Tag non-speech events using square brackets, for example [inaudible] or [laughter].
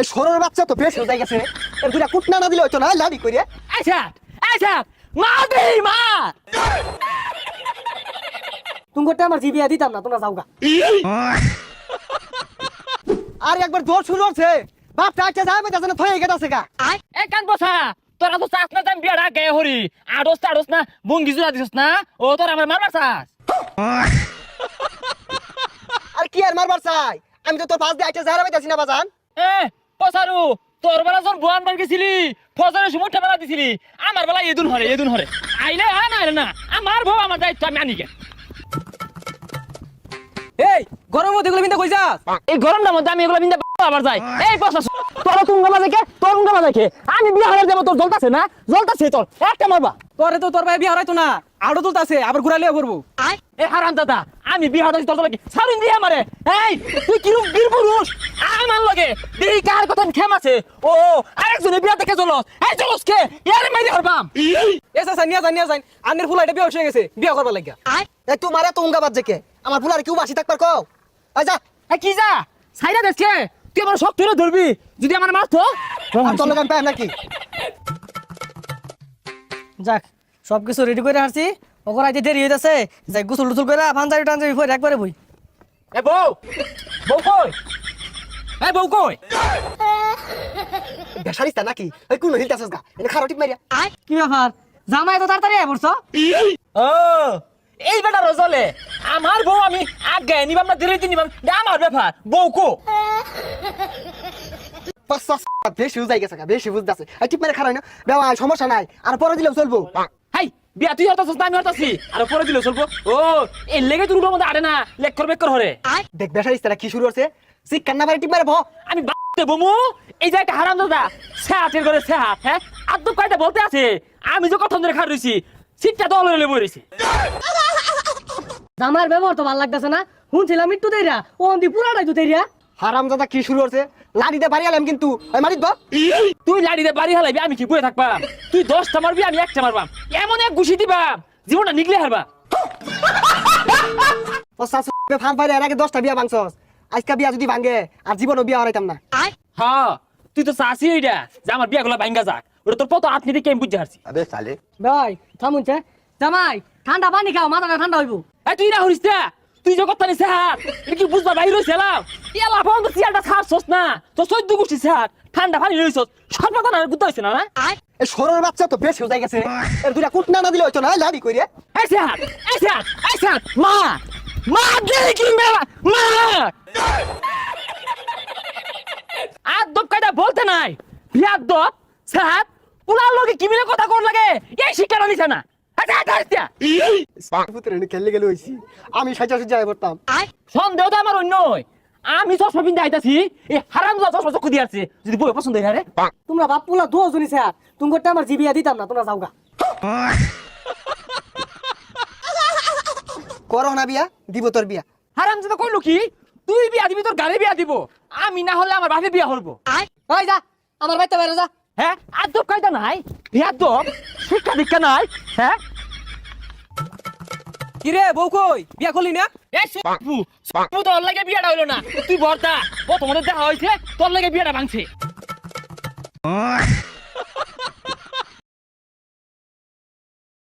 এই সরের বাচ্চা তো বেশ হয়ে গেছে। এর দুটা কুটনা না দিলে হইতো না লাড়ি কইরে। আচ্ছা আচ্ছা মা দে মা তুমি আমার জিবিয়া দিতাম না তোমরা যাওগা আর একবার জোর শুরু হচ্ছে। বাপটা আচ্ছা যাবে যাচ্ছে না থয়ে গেছে গা। এ কান বসা তোরা তো চাস না আমি বিয়াটা গে হরি। আডস টাডস না বঙ্গি জুড়া দিছস না? ও তোর আমার মারবার চাস? আর কি আর মারবার চাই? আমি তো তোর পাশ দিয়ে আচ্ছা যাবে যাচ্ছি না বাজান। এ পসারু তোর বেলা যখন বুয়ান বার গেছিলি ফজরের সময় দিছিলি। আমার বেলা এদুন হরে এদুন হরে আইলে আ না আইলে না আমার বউ আমার দায়িত্ব আমি আনি এই গরম মধ্যে এগুলো বিন্দা কই যাস এই গরমটার মধ্যে আমি এগুলো বিন্দা আবার যাই এই পসা তোরা তুঙ্গা বাজে কে? তোর তুঙ্গা বাজে কে? আমি বিয়া তোর জ্বলতাছে না? জ্বলতাছে তোর একটা মারবা তোরে তো তোর ভাই বিয়া হরাইতো না। তুলতাছে আবার করব এ হারাম দাদা আমি বিয়া হয়ে তোর লাগে সারিন দিয়ে আমারে এই তুই কিরম বীর পুরুষ আমার লগে দেই কার কথা খেম আছে। ও আরেকজনে বিয়া চলো এই চলস কে? ইয়ারে মাইরে হরবাম এসা সান নিয়া যান নিয়া যান। আন্নের ফুলা এটা বিয়া হয়ে গেছে বিয়া করবার তোমারে তো উঙ্গা বাজছে কে? আমার ফুলার কেউ বাসি থাকবার কও? এই যা। এই কি যা? সাইরা দেখছে তুই আমার সব ধরে ধরবি। যদি আমার তোর লোক আমি পাই নাকি? যাক সব কিছু রেডি করে হারছি। ওকর আইতে দেরি হইতাছে। যাই গুসল টুসল করে পাঞ্জাবি টাঞ্জাবি পরে একবারে বই। এ বউ! বউ কই? এ বউ কই? [laughs] বেসারিস্তা নাকি? ওই কোন হিলতাছস গা? এনে খারো টিপ মারিয়া। কি ব্যাপার? জামাই তো তাড়াতাড়ি আয় পড়ছো? ও এই বেটা রজলে আমার বউ আমি আগে নিবাম না ধীরে নিবাম। এটা আমার ব্যাপার বউ কো? বেশি বুঝাই গেছে বেশি বুঝতাছে। এই টিপ মারে খারাই না। সমস্যা নাই আর পরে দিলেও চলবো। বিয়া তুই হতাছিস না আমি হতাছি আর পরে দিল চলবো। ও এই লেগে তুই রুমের মধ্যে আড়ে না লেক্কর বেক্কর হরে। দেখ বেসারিস্তারা কি শুরু হচ্ছে শিক্ষার না পারে টিপ মারে ভ আমি বাড়তে বমু এই যে একটা হারাম দাদা সেহাতের করে সেহাত হ্যাঁ? আদ্য কয়টা বলতে আছে? আমি যে কথা ধরে খাট রয়েছি সিটটা তো অলরেডি বই জামাইয়ের ব্যবহার তো ভালো লাগতেছে না। শুনছিলাম একটু দেরিয়া ও অন্তি পুরাটাই তো দেরিয়া। হারাম দাদা কি শুরু হচ্ছে লাড়িতে বাড়ি আলাম কিন্তু। ওই তুই লাড়িতে বাড়ি হালাবি আমি কি বয়ে থাকবাম তুই দশটা মারবি আমি একটা মারবাম এমন এক ঘুষি দিবাম জীবনটা নিকলে হারবা। পচাস ফান পাইলে এর আগে দশটা বিয়া ভাঙছস। আজকা বিয়া যদি ভাঙে আর জীবনও বিয়া হারাইতাম না। হ্যাঁ তুই তো চাষি এইটা যে আমার বিয়া গুলা ভাঙ্গা যাক। ওটা তোর কত আত্মীয় কেম বুঝতে পারছি আবে সালে ভাই থামুনছে জামাই ঠান্ডা পানি খাও মাথাটা ঠান্ডা হইব। এই তুই না হরিস তুই যে কথা নিছে হাত কি বুঝবা বাইর হইছে এলাম এলা সিয়ালটা ছাড়ছস না। তো চোদ্দ গোষ্ঠী ছাড় ঠান্ডা পানি রইছস সর্বদা না গুদ্ধ হইছে না না? এই সরের বাচ্চা তো বেশ হয়ে গেছে। এর কুটনা না দিলে হইতো না লাড়ি কইরে। এই এই এই মা মা গেলি কি মেলা মা। আর দব কায়দা বলতে নাই। বিয়ার দব ছাড় উলার লগে কি মিলে কথা কোন লাগে? এই শিক্ষা নিছে না। আমি সাজা সাজা সন্দেহ তো আমার অন্য আমি চশমা পিন্ধে আইতাছি এই হারাম চশমা চক্ষু দিয়ে আসছে। যদি বই পছন্দ হয় রে। তোমরা বাপ পুলা জনিছে আর তুমি করতে আমার জিবিয়া দিতাম না তোমরা যাওগা করো না বিয়া দিব তোর বিয়া। হারাম কইলো কি? তুই বিয়া দিবি তোর গাড়ি বিয়া দিব। আমি না হলে আমার বাপে বিয়া করব। ওই যা আমার বাইতে বাইরে যা। হ্যাঁ আদব কায়দা নাই। বিয়া দব শিক্ষা দীক্ষা নাই। হ্যাঁ কি রে বউ কই? বিয়া করলি না? এ সুপু সুপু তোর লাগে বিয়াটা হইল না। তুই বর্তা ও তোমাদের দেখা হয়েছে তোর লাগে বিয়াটা ভাঙছে।